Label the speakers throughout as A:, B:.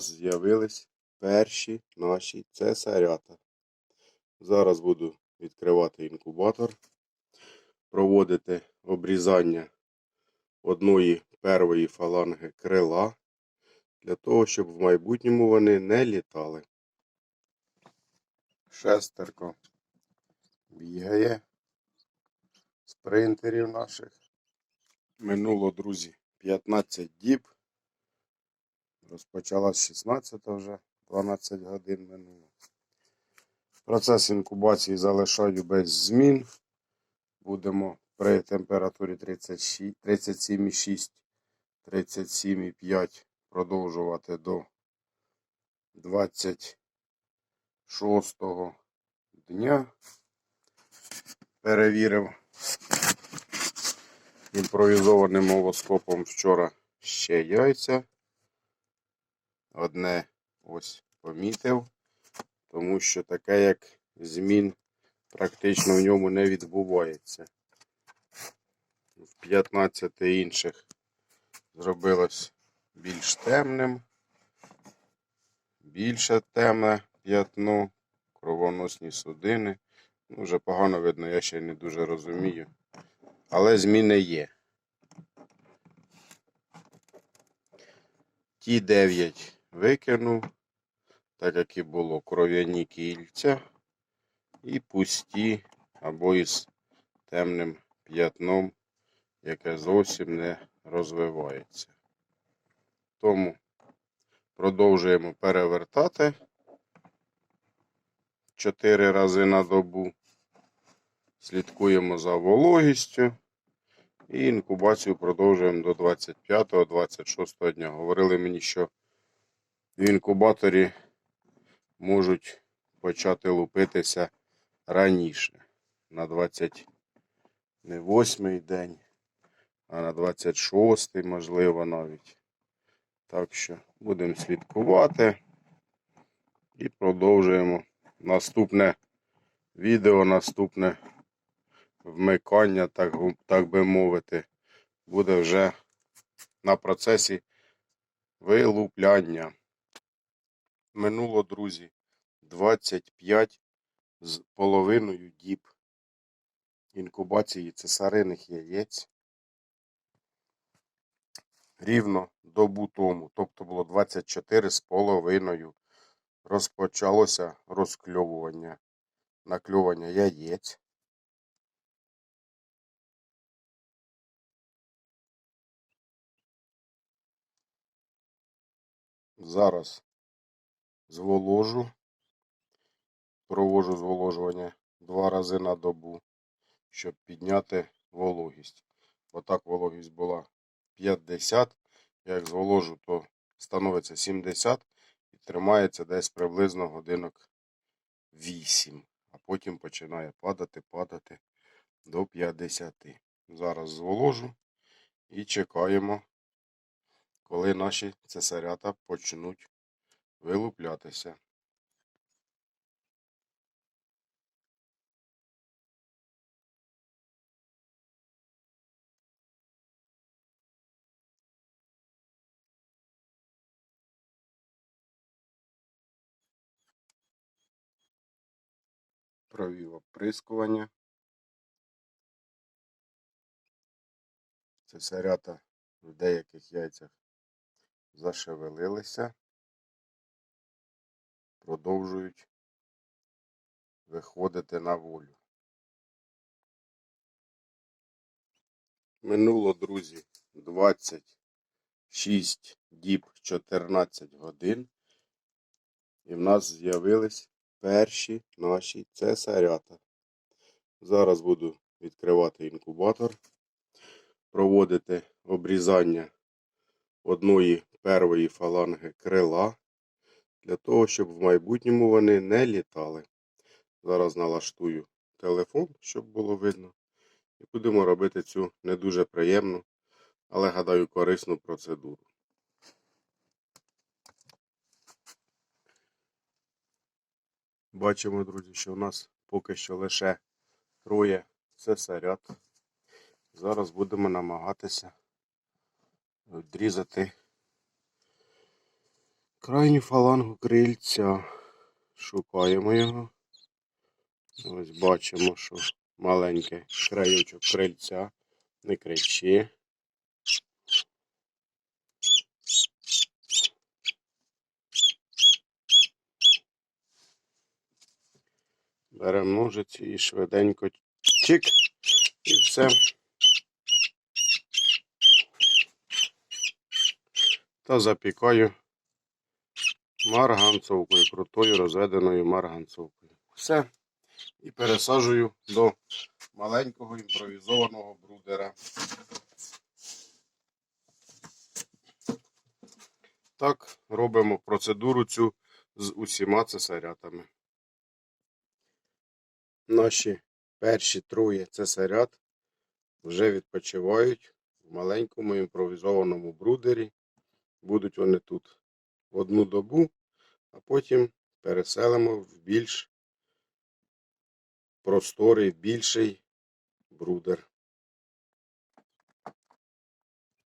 A: з'явились перші наші цесарята. Зараз буду відкривати інкубатор, проводити обрізання одної первої фаланги крила для того, щоб в майбутньому вони не літали. Шестерко бігає з принтерів наших. Минуло, друзі, 15 діб. Розпочалась 16 вже, 12 годин минуло. Процес інкубації залишаю без змін. Будемо при температурі 37,6, 37,5 продовжувати до 26 дня. Перевірив імпровізованим овоскопом вчора ще яйця. Одне ось помітив, тому що таке, як змін, практично в ньому не відбувається. В 15 інших зробилось більш темним, більше темне п'ятно, кровоносні судини. Ну, вже погано видно, я ще не дуже розумію. Але зміни є. Ті 9 викинув, так як і було кров'яні кільця і пусті або із темним п'ятном, яке зовсім не розвивається. Тому продовжуємо перевертати 4 рази на добу. Слідкуємо за вологістю. І інкубацію продовжуємо до 25-26 дня. Говорили мені, що в інкубаторі можуть почати лупитися раніше. На 28 день, а на 26 можливо навіть. Так що будемо слідкувати і продовжуємо наступне відео, наступне вмикання, так, так би мовити, буде вже на процесі вилупляння. Минуло, друзі, 25 з половиною діб інкубації цесариних яєць. Рівно добу тому, тобто було 24 з половиною, розпочалося розкльовування, накльовування яєць. Зараз зволожу, провожу зволожування два рази на добу, щоб підняти вологість. Отак вологість була 50. Як зволожу, то становиться 70 і тримається десь приблизно годинок 8. А потім починає падати, падати до 50. Зараз зволожу і чекаємо, коли наші цесарята почнуть вилуплятися. Провів оприскування. Цесарята в деяких яйцях зашевелилися, продовжують виходити на волю. Минуло, друзі, 26 діб 14 годин. І в нас з'явились перші наші цесарята. Зараз буду відкривати інкубатор, проводити обрізання одної первої фаланги крила для того, щоб в майбутньому вони не літали. Зараз налаштую телефон, щоб було видно. І будемо робити цю не дуже приємну, але гадаю корисну процедуру. Бачимо, друзі, що у нас поки що лише троє цесарят. Зараз будемо намагатися відрізати Крайню фалангу крильця. Шукаємо його. Ось бачимо, що маленький краючок крильця. Не кричи. Беремо ножиці і швиденько чик. І все. Та запікаю марганцовкою, крутою розведеною марганцовкою. Все. І пересаджую до маленького імпровізованого брудера. Так робимо процедуру цю з усіма цесарятами. Наші перші троє цесарят вже відпочивають в маленькому імпровізованому брудері. Будуть вони тут одну добу, а потім переселимо в більш просторий, більший брудер.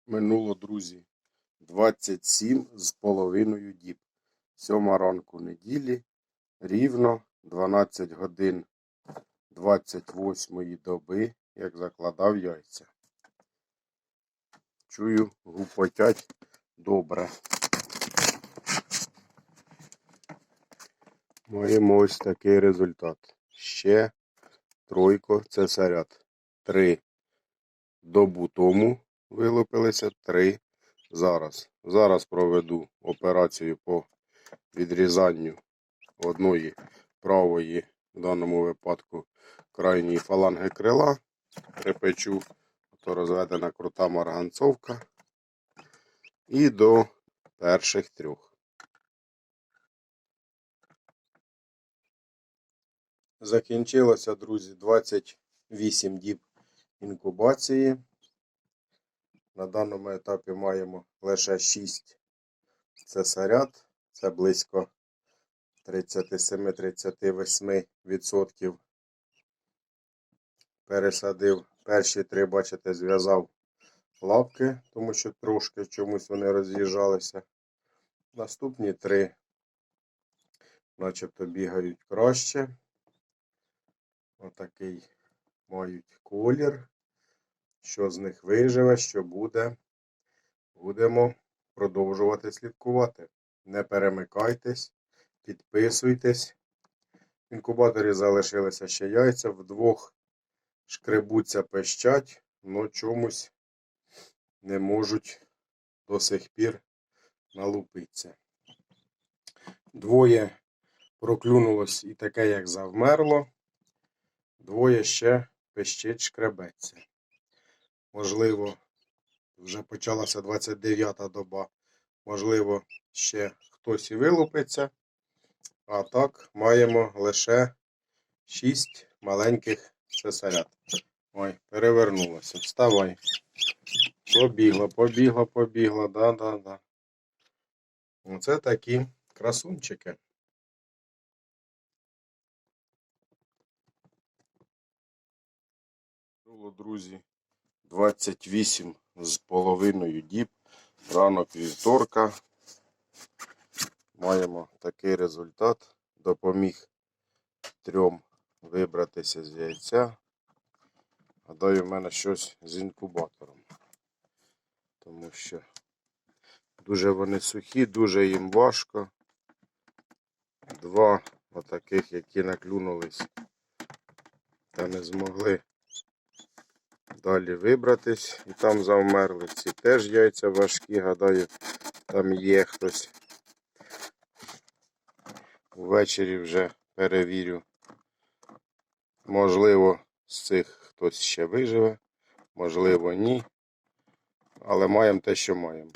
A: Минуло, друзі, 27 з половиною діб. Сьома ранку неділі, рівно 12 годин 28 доби, як закладав яйця. Чую, гупотять добре. Маємо ось такий результат. Ще тройко цесарят. Три добу тому вилупилися, три зараз. Зараз проведу операцію по відрізанню одної правої, в даному випадку, крайньої фаланги крила. Припечу, то розведена крута марганцовка. І до перших трьох. Закінчилося, друзі, 28 діб інкубації. На даному етапі маємо лише 6 цесарят. Це близько 37-38%. Пересадив. Перші три, бачите, зв'язав лапки, тому що трошки чомусь вони роз'їжджалися. Наступні три начебто бігають краще. Отакий мають колір. Що з них виживе, що буде, будемо продовжувати слідкувати. Не перемикайтесь, підписуйтесь. В інкубаторі залишилися ще яйця, вдвох шкребуться, пищать, но чомусь не можуть до сих пір налупитися. Двоє проклюнулось і таке, як завмерло. Двоє ще пищить, шкребеться. Можливо, вже почалася 29-та доба. Можливо, ще хтось і вилупиться. А так маємо лише 6 маленьких цесарят. Ой, перевернулося. Вставай. Побігла, побігла, побігла. Да-да-да. Оце такі красунчики. Було, друзі, 28 з половиною діб. Ранок вівторка. Маємо такий результат. Допоміг трьом вибратися з яйця. Гадаю, в мене щось з інкубатором. Тому що дуже вони сухі, дуже їм важко. Два отаких, які наклюнулись та не змогли далі вибратись. І там завмерли. Ці теж яйця важкі, гадаю, там є хтось. Ввечері вже перевірю. Можливо, з цих хтось ще виживе, можливо, ні. Але маємо те, що маємо.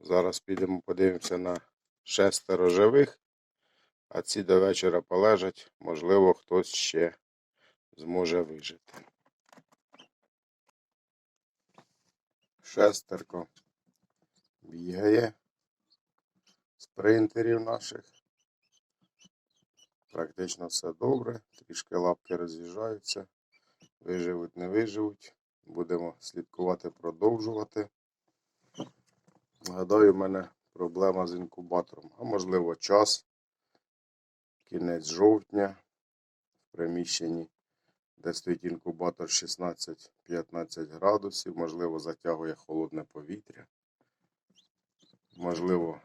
A: Зараз підемо подивимося на шестеро живих, а ці до вечора полежать, можливо, хтось ще зможе вижити. Шестерко бігає спринтерів наших. Практично все добре, трішки лапки роз'їжджаються, виживуть, не виживуть. Будемо слідкувати, продовжувати. Гадаю, в мене проблема з інкубатором. А можливо час, кінець жовтня в приміщенні, де стоїть інкубатор 16-15 градусів, можливо, затягує холодне повітря. Можливо,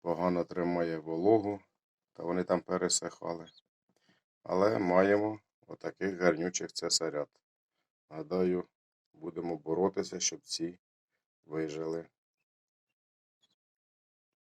A: погано тримає вологу, та вони там пересихали. Але маємо отаких гарнючих цесарят. Гадаю, будемо боротися, щоб ці вижили.